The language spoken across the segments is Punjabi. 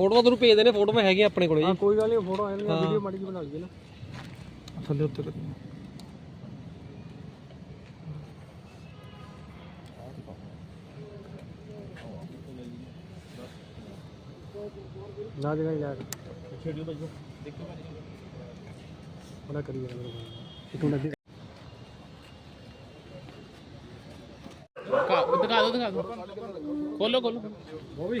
ਫੋਟੋਆਂ ਤੁਹਾਨੂੰ ਭੇਜ ਦੇਣੇ ਫੋਟੋਆਂ ਹੈਗੀਆਂ ਆਪਣੇ ਕੋਲੇ ਹਾਂ ਜੀ। ਕੋਈ ਗੱਲ ਨਹੀਂ ਫੋਟੋ ਆਣ ਵੀਡੀਓ ਮਾੜੀ ਜਿਹੀ ਬਣਾ ਲਈਏ ਨਾ। ਥੱਲੇ ਉੱਤੇ ਕਰੀ ਨਾ ਦੇਣਾ ਹੀ ਲੈ ਛੇੜਿਓ ਭਾਈ ਦੇਖੋ ਉਹਦਾ ਕਰੀ ਜਾਣਾ ਮੇਰੇ ਕੋਲ ਇੱਕ ਮਿੰਟ ਅੱਗੇ। ਦਿਖਾ ਦਿਓ ਦਿਖਾ ਦਿਓ। ਖੋਲੋ ਖੋਲੋ। ਉਹ ਵੀ।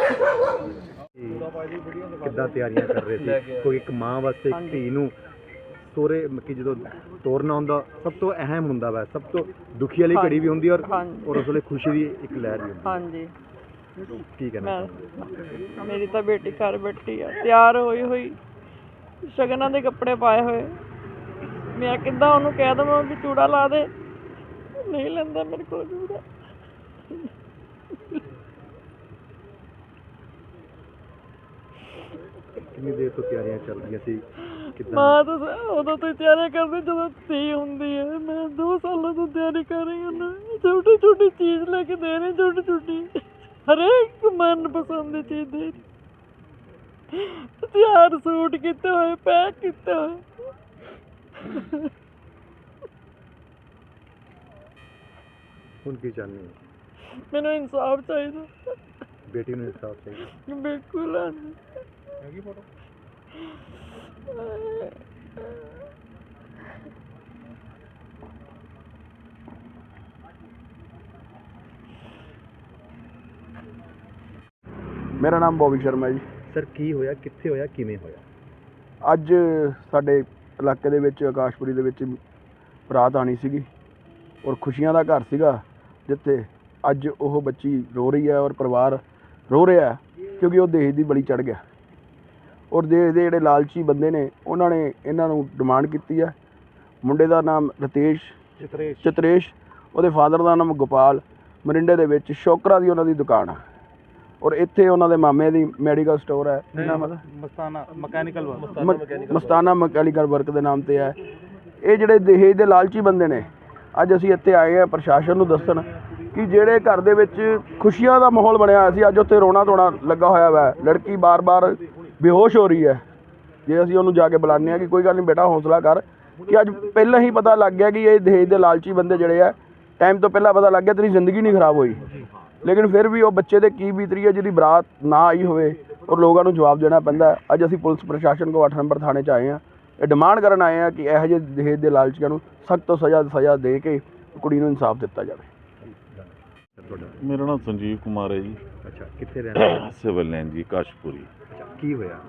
ਕਿੱਦਾਂ ਤਿਆਰੀਆਂ ਕਰ ਰਹੇ ਸੀ। ਕੋਈ ਇੱਕ ਮਾਂ ਵਾਸਤੇ ਇੱਕ ਧੀ ਨੂੰ ਸੋਰੇ ਮੱਕੀ ਜਦੋਂ ਤੋਰਨਾ ਹੁੰਦਾ ਸਭ ਤੋਂ ਅਹਿਮ ਹੁੰਦਾ ਵਾ ਸਭ ਤੋਂ ਦੁਖੀ ਵਾਲੀ ਘੜੀ ਵੀ ਹੁੰਦੀ ਔਰ ਹਾਂਜੀ। ਔਰ ਉਸ ਵੇਲੇ ਖੁਸ਼ੀ ਦੀ ਇੱਕ ਲਹਿਰ ਵੀ ਹਾਂਜੀ। ਹੁੰਦੀ ਕੀ ਕਹਿਣਾ ਮੇਰੀ ਤਾਂ ਬੇਟੀ ਘਰ ਬੈਠੀ ਆ ਤਿਆਰ ਹੋਈ ਹੋਈ। ਸ਼ਗਨਾਂ ਦੇ ਕੱਪੜੇ ਪਾਏ ਹੋਏ। ਮੈਂ ਕਿੱਦਾਂ ਉਹਨੂੰ ਕਹਿ ਦਵਾਂ ਵੀ ਚੂੜਾ ਲਾ ਦੇ। ਨਹੀਂ ਲੈਂਦਾ ਮੇਰੇ ਕੋਲ ਚੂੜਾ। ਕਿੰਨੀ ਦੇਰ ਤੋਂ ਤਿਆਰੀਆਂ ਚੱਲ ਰਹੀਆਂ ਸੀ? ਕਿੱਦਾਂ? ਮਾਂ ਤਾਂ ਸ- ਉਦੋਂ ਤੋਂ ਹੀ ਤਿਆਰੀ ਕਰਦੀ ਜਦੋਂ ਧੀ ਹੁੰਦੀ ਹੈ। ਮੈਂ 2 ਸਾਲਾਂ ਤੋਂ ਤਿਆਰੀ ਕਰ ਰਹੀ ਹਾਂ ਨਾ ਛੋਟੀ ਛੋਟੀ ਚੀਜ਼ ਲੈ ਕੇ ਦੇ ਰਹੀ ਛੋਟੀ ਛੋਟੀ ਹਰੇਕ ਮਨ ਪਸੰਦ ਦੀ ਚੀਜ਼ ਦੇ ਰਹੀ ਤਿਆਰ ਸੂਟ ਕੀਤੇ ਹੋਏ ਪੈਕ ਕੀਤੇ ਹੋਏ। ਹੁਣ ਕੀ ਚਾਹੁੰਦੇ ਹੋ? ਮੈਨੂੰ ਇਨਸਾਫ ਚਾਹੀਦਾ। ਬੇਟੀ ਨੂੰ ਇਨਸਾਫ ਚਾਹੀਦਾ। ਬਿਲਕੁਲ ਹੈਗੀ ਫੋਟੋ ਮੇਰਾ ਨਾਮ ਬੋਬੀ ਸ਼ਰਮਾ ਜੀ। ਸਰ ਕੀ ਹੋਇਆ? ਕਿੱਥੇ ਹੋਇਆ? ਕਿਵੇਂ ਹੋਇਆ? ਅੱਜ ਸਾਡੇ ਇਲਾਕੇ ਦੇ ਵਿੱਚ ਆਕਾਸ਼ਪੁਰੀ ਦੇ ਵਿੱਚ ਬਰਾਤ ਆਣੀ ਸੀਗੀ ਔਰ ਖੁਸ਼ੀਆਂ ਦਾ ਘਰ ਸੀਗਾ ਜਿੱਥੇ ਅੱਜ ਉਹ ਬੱਚੀ ਰੋ ਰਹੀ ਹੈ ਔਰ ਪਰਿਵਾਰ ਰੋ ਰਿਹਾ ਕਿਉਂਕਿ ਉਹ ਦੇਸ਼ ਦੀ ਬਲੀ ਚੜ ਗਿਆ। ਔਰ ਦੇਸ਼ ਦੇ ਜਿਹੜੇ ਲਾਲਚੀ ਬੰਦੇ ਨੇ ਉਹਨਾਂ ਨੇ ਇਹਨਾਂ ਨੂੰ ਡਿਮਾਂਡ ਕੀਤੀ ਹੈ। ਮੁੰਡੇ ਦਾ ਨਾਮ ਰਤੇਸ਼ ਚਿਤਰੇਸ਼। ਚਤਰੇਸ਼ ਉਹਦੇ ਫਾਦਰ ਦਾ ਨਾਮ ਗੋਪਾਲ ਮਰਿੰਡੇ ਦੇ ਵਿੱਚ ਸ਼ੋਕਰਾ ਦੀ ਉਹਨਾਂ ਦੀ ਦੁਕਾਨ ਹੈ। ਔਰ ਇੱਥੇ ਉਹਨਾਂ ਦੇ ਮਾਮੇ ਦੀ ਮੈਡੀਕਲ ਸਟੋਰ ਹੈ। ਨਾਮ ਮਸਤਾਨਾ ਮਕੈਨੀਕਲ ਮ- ਮਸਤਾਨਾ ਮਕੈਨੀਕਲ ਵਰਕ ਦੇ ਨਾਮ ਤੇ ਹੈ। ਇਹ ਜਿਹੜੇ ਦਹੇਜ ਦੇ ਲਾਲਚੀ ਬੰਦੇ ਨੇ ਅੱਜ ਅਸੀਂ ਇੱਥੇ ਆਏ ਆ ਪ੍ਰਸ਼ਾਸਨ ਨੂੰ ਦੱਸਣ। ਕਿ ਜਿਹੜੇ ਘਰ ਦੇ ਵਿੱਚ ਖੁਸ਼ੀਆਂ ਦਾ ਮਾਹੌਲ ਬਣਿਆ ਹੋਇਆ ਸੀ, ਅੱਜ ਉੱਥੇ ਰੋਣਾ ਧੋਣਾ ਲੱਗਾ ਹੋਇਆ ਵਾ। ਲੜਕੀ ਬਾਰ-ਬਾਰ ਬੇਹੋਸ਼ ਹੋ ਰਹੀ ਹੈ। ਜੇ ਅਸੀਂ ਉਹਨੂੰ ਜਾ ਕੇ ਬੁਲਾਉਂਦੇ ਆ ਕਿ ਕੋਈ ਗੱਲ ਨਹੀਂ ਬੇਟਾ, ਹੌਸਲਾ ਕਰ ਕਿ ਅੱਜ ਪਹਿਲਾਂ ਹੀ ਪਤਾ ਲੱਗ ਗਿਆ ਕਿ ਇਹ ਦਹੇਜ ਦੇ ਲਾਲਚੀ ਬੰਦੇ ਜਿਹੜੇ ਆ ਟਾਈਮ ਤੋਂ ਪਹਿਲਾਂ ਪਤਾ ਲੱਗ ਗਿਆ ਤੇਰੀ ਜ਼ਿੰਦਗੀ ਨਹੀਂ ਖਰਾਬ ਹੋਈ। ਲੇਕਿਨ ਫਿਰ ਵੀ ਉਹ ਬੱਚੇ ਦੇ ਕੀ ਬੀਤਰੀ ਹੈ, ਜਿਹਦੀ ਬਰਾਤ ਨਾ ਆਈ ਹੋਵੇ ਔਰ ਲੋਕਾਂ ਨੂੰ ਜਵਾਬ ਦੇਣਾ ਪੈਂਦਾ ਅੱਜ ਅਸੀਂ ਪੁਲਿਸ ਪ੍ਰਸ਼ਾਸਨ ਕੋ 8 ਨੰਬਰ ਥਾਣੇ 'ਚ ਆਏ ਹਾਂ। ਇਹ ਡਿਮਾਂਡ ਕਰਨ ਆਏ ਹਾਂ ਕਿ ਇਹੋ ਜਿਹੇ ਦਹੇਜ ਦੇ ਲਾਲਚੀਆਂ ਨੂੰ ਸਖਤ ਤੋਂ ਸਜ਼ਾ ਸਜ਼ਾ ਦੇ ਕੇ ਕੁੜੀ ਨੂੰ ਇਨਸਾਫ ਦਿੱਤਾ ਜਾਵੇ। ਤੁਹਾਡਾ? ਮੇਰਾ ਨਾਮ ਸੰਜੀਵ ਕੁਮਾਰ ਹੈ ਜੀ। ਅੱਛਾ ਕਿੱਥੇ ਰਹਿਣਾ ਸਿਵਲ ਲਾਈਨ ਜੀ ਕਾਸ਼ਪੁਰੀ। ਅੱਛਾ ਕੀ ਹੋਇਆ?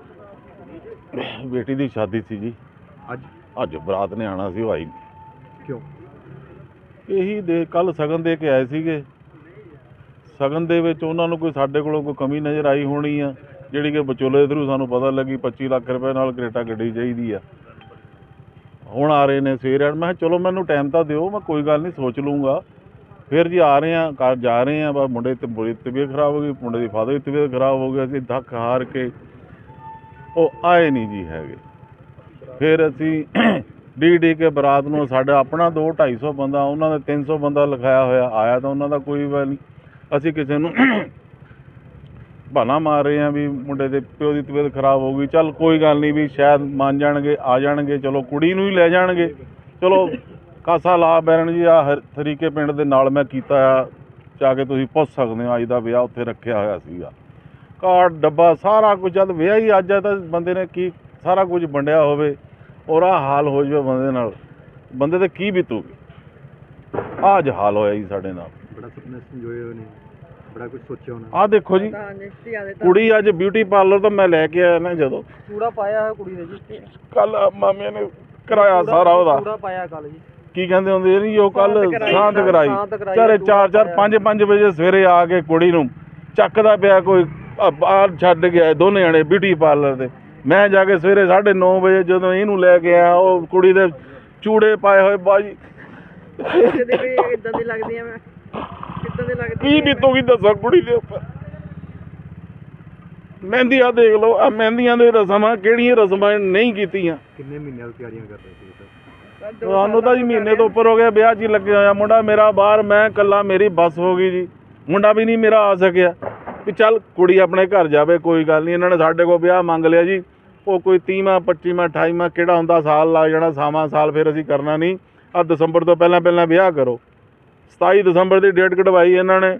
ਬੇਟੀ ਦੀ ਸ਼ਾਦੀ ਸੀ ਜੀ। ਅੱਜ? ਅੱਜ ਬਰਾਤ ਨੇ ਆਣਾ ਸੀ ਉਹ ਆਈ ਨਹੀਂ। ਕਿਉਂ? ਇਹੀ ਦੇ ਕੱਲ ਸਗਨ ਦੇ ਕੇ ਆਏ ਸੀਗੇ। ਸਗਨ ਦੇ ਵਿੱਚ ਉਹਨਾਂ ਨੂੰ ਕੋਈ ਸਾਡੇ ਕੋਲੋਂ ਕੋਈ ਕਮੀ ਨਜ਼ਰ ਆਈ ਹੋਣੀ ਆ ਜਿਹੜੀ ਕਿ ਵਿਚੋਲੇ ਦੇ ਥਰੂ ਸਾਨੂੰ ਪਤਾ ਲੱਗੀ 25 ਲੱਖ ਰੁਪਏ ਨਾਲ ਕਰੇਟਾ ਗੱਡੀ ਚਾਹੀਦੀ ਆ। ਹੁਣ ਆ ਰਹੇ ਨੇ ਸਵੇਰੇ ਮੈਂ ਕਿਹਾ ਚਲੋ ਮੈਨੂੰ ਟਾਈਮ ਤਾਂ ਦਿਓ ਮੈਂ ਕੋਈ ਗੱਲ ਨਹੀਂ ਸੋਚ ਲੂੰਗਾ ਫਿਰ ਜੀ ਆ ਰਹੇ ਆ ਘਰ ਜਾ ਰਹੇ ਆ ਬਸ ਮੁੰਡੇ ਤੇ ਬੜੀ ਤਬੀਅਤ ਖਰਾਬ ਹੋ ਗਈ, ਮੁੰਡੇ ਦੀ ਫਾਦਰ ਦੀ ਤਬੀਅਤ ਖਰਾਬ ਹੋ ਗਈ, ਅਸੀਂ ਧੱਕ ਹਾਰ ਕੇ ਉਹ ਆਏ ਨਹੀਂ ਜੀ ਹੈਗੇ। ਫਿਰ ਅਸੀਂ ਡੀ ਡੀ ਕੇ ਬਰਾਤ ਨੂੰ ਸਾਡਾ ਆਪਣਾ 2 250 ਬੰਦਾ, ਉਹਨਾਂ ਦਾ 300 ਬੰਦਾ ਲਿਖਾਇਆ ਹੋਇਆ, ਆਇਆ ਤਾਂ ਉਹਨਾਂ ਦਾ ਕੋਈ ਵੀ ਨਹੀਂ। ਅਸੀਂ ਕਿਸੇ ਨੂੰ ਬਹਾਨਾ ਮਾਰ ਰਹੇ ਆ ਵੀ ਮੁੰਡੇ ਦੇ ਪਿਓ ਦੀ ਤਬੀਅਤ ਖਰਾਬ ਹੋ ਗਈ, ਚੱਲ ਕੋਈ ਗੱਲ ਨਹੀਂ ਵੀ ਸ਼ਾਇਦ ਮੰਨ ਜਾਣਗੇ, ਆ ਜਾਣਗੇ, ਚਲੋ ਕੁੜੀ ਨੂੰ ਹੀ ਲੈ ਜਾਣਗੇ। ਚਲੋ ਕਾਸਾ ਲਾ ਬੈਰਨ ਜੀ ਆ ਤਰੀਕੇ ਪਿੰਡ ਦੇ ਨਾਲ ਮੈਂ ਕੀਤਾ ਆ ਜਾ ਕੇ ਤੁਸੀਂ ਪੁੱਛ ਸਕਦੇ ਹੋ ਅੱਜ ਦਾ ਵਿਆਹ ਉੱਥੇ ਰੱਖਿਆ ਹੋਇਆ ਸੀਗਾ। ਕਾਰਡ ਡੱਬਾ ਸਾਰਾ ਕੁਝ ਜਦ ਵਿਆਹ ਹੀ ਅੱਜ ਆ ਤਾਂ ਬੰਦੇ ਨੇ ਕੀ ਸਾਰਾ ਕੁਝ ਵੰਡਿਆ ਹੋਵੇ ਔਰ ਆ ਹਾਲ ਹੋ ਜਾਵੇ ਬੰਦੇ ਨਾਲ ਬੰਦੇ ਤੇ ਕੀ ਬੀਤੂਗੀ? ਆਹ ਅੱਜ ਹਾਲ ਹੋਇਆ ਜੀ ਸਾਡੇ ਨਾਲ। ਬੜਾ ਸੁਪਨੇ ਸੰਜੋਏ ਹੋਏ ਨੇ ਬੜਾ ਕੁਝ ਸੋਚਿਆ ਹੋਣਾ। ਆਹ ਦੇਖੋ ਜੀ ਕੁੜੀ ਅੱਜ ਬਿਊਟੀ ਪਾਰਲਰ ਤੋਂ ਮੈਂ ਲੈ ਕੇ ਆਇਆ ਨਾ ਜਦੋਂ। ਚੂੜਾ ਪਾਇਆ ਹੈ ਕੁੜੀ ਨੇ ਜੀ। ਕੱਲ ਮਾਮੇ ਨੇ ਕਰਾਇਆ ਸਾਰਾ ਉਹਦਾ। ਚੂੜਾ ਪਾਇਆ ਕੱਲ ਜੀ। ਕੀ ਕਹਿੰਦੇ ਹੁੰਦੇ ਨਹੀਂ ਉਹ ਕੱਲ ਸ਼ਾਂਤ ਕਰਾਈ, ਚਾਰੇ ਚੂੜਾ 4 4 5 5 ਵਜੇ ਸਵੇਰੇ ਆ ਕੇ ਕੁੜੀ ਨੂੰ ਚੱਕਦਾ ਪਿਆ ਕੋਈ ਬਾਹਰ ਛੱਡ ਗਿਆ ਦੋਨੇ ਜਣੇ ਬਿਊਟੀ ਪਾਰਲਰ ਦੇ। ਮੈਂ ਜਾ ਕੇ ਸਵੇਰੇ 9:30 ਵਜੇ ਜਦੋਂ ਇਹਨੂੰ ਲੈ ਕੇ ਆਇਆ ਉਹ ਕੁੜੀ ਦੇ ਚੂੜੇ ਪਾਏ ਹੋਏ ਬਾਜੀ। ਕਦੇ ਵੀ ਇਦਾਂ ਦੀ ਲੱਗਦੀ ਆ ਮੈਂ। ਕਿੱਦਾਂ ਦੀ ਲੱਗਦੀ ਕੀ ਬੀਤੂਗੀ ਦੱਸੋ ਕੁੜੀ ਦੇ ਉੱਪਰ? ਮਹਿੰਦੀਆਂ ਦੇਖ ਲਓ ਆ ਮਹਿੰਦੀਆਂ ਦੇ ਰਸਮਾਂ ਕਿਹੜੀਆਂ ਰਸਮਾਂ ਨਹੀਂ ਕੀਤੀਆਂ। ਕਿੰਨੇ ਮਹੀਨਿਆਂ ਤੋਂ ਤਿਆਰੀਆਂ ਕਰ ਰਹੇ ਸੀ ਸਰ ਤੁਹਾਨੂੰ ਤਾਂ ਜੀ ਮਹੀਨੇ ਤੋਂ ਉੱਪਰ ਹੋ ਗਿਆ, ਵਿਆਹ 'ਚ ਹੀ ਲੱਗੇ ਹੋਇਆ ਮੁੰਡਾ ਮੇਰਾ, ਬਾਹਰ ਮੈਂ ਇਕੱਲਾ, ਮੇਰੀ ਬੱਸ ਹੋ ਗਈ ਜੀ। ਮੁੰਡਾ ਵੀ ਨਹੀਂ ਮੇਰਾ ਆ ਸਕਿਆ। ਵੀ ਚੱਲ ਕੁੜੀ ਆਪਣੇ ਘਰ ਜਾਵੇ, ਕੋਈ ਗੱਲ ਨਹੀਂ, ਇਹਨਾਂ ਨੇ ਸਾਡੇ ਕੋਲ ਵਿਆਹ ਮੰਗ ਲਿਆ ਜੀ। ਉਹ ਕੋਈ 30ਵਾਂ 25ਵਾਂ 28ਵਾਂ ਕਿਹੜਾ ਹੁੰਦਾ, ਸਾਲ ਲੱਗ ਜਾਣਾ ਸਾਵਾਂ ਸਾਲ ਫਿਰ ਅਸੀਂ ਕਰਨਾ ਨਹੀਂ। ਆ ਦਸੰਬਰ ਤੋਂ ਪਹਿਲਾਂ ਪਹਿਲਾਂ ਵਿਆਹ ਕਰੋ। 27 ਦਸੰਬਰ ਦੀ ਡੇਟ ਕਢਵਾਈ ਇਹਨਾਂ ਨੇ।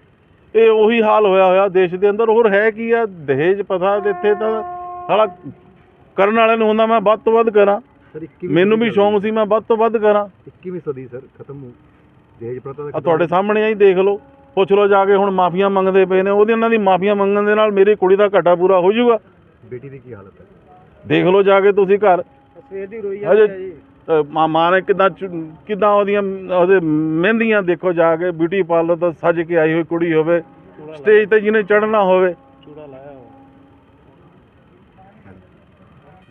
ਇਹ ਉਹੀ ਹਾਲ ਹੋਇਆ ਹੋਇਆ ਦੇਸ਼ ਦੇ ਅੰਦਰ। ਹੋਰ ਹੈ ਕੀ ਆ? ਦਹੇਜ ਪਤਾ ਇੱਥੇ ਤਾਂ ਸਾਲਾ ਕਰਨ ਵਾਲੇ ਨੂੰ ਹੁੰਦਾ ਮੈਂ ਵੱਧ ਤੋਂ ਵੱਧ ਕਰਾਂ। ਸਰ 21ਵੀਂ ਮੈਨੂੰ ਵੀ ਸ਼ੌਂਕ ਸੀ ਮੈਂ ਵੱਧ ਤੋਂ ਵੱਧ ਕਰਾਂ। 21ਵੀਂ ਸਦੀ ਸਰ ਖਤਮ ਹੋ ਦਹੇਜ ਪ੍ਰਥਾ ਦਾ ਆ ਤੁਹਾਡੇ ਸਾਹਮਣੇ ਆਈ ਦੇਖ ਲਓ। ਪੁੱਛ ਲਓ ਜਾ ਕੇ ਹੁਣ ਮਾਫੀਆਂ ਮੰਗਦੇ ਪਏ ਨੇ। ਉਹਦੇ ਉਹਨਾਂ ਦੀ ਮਾਫੀਆਂ ਮੰਗਣ ਦੇ ਨਾਲ ਮੇਰੀ ਕੁੜੀ ਦਾ ਘਾਟਾ ਪੂਰਾ ਹੋ ਜਾਊਗਾ। ਬੇਟੀ ਦੀ ਕੀ ਹਾਲਤ ਹੈ? ਦੇਖ ਲਓ ਜਾ ਕੇ ਤੁਸੀਂ ਘਰ। ਸਵੇਰ ਦੀ ਰੋਈ ਹਜੇ ਅ, ਮਾਂ ਮਾਂ ਨੇ ਕਿਦਾਂ ਕਿਦਾਂ ਉਹਦੀਆਂ ਉਹਦੇ ਮਹਿੰਦੀਆਂ ਦੇਖੋ ਜਾ ਕੇ ਬਿਊਟੀ ਪਾਰਲਰ ਤੋਂ ਸੱਜ ਕੇ ਆਈ ਹੋਈ ਕੁੜੀ ਹੋਵੇ ਸਟੇਜ ਤੇ ਜਿਹਨੇ ਚੜ੍ਹਨਾ ਹੋਵੇ।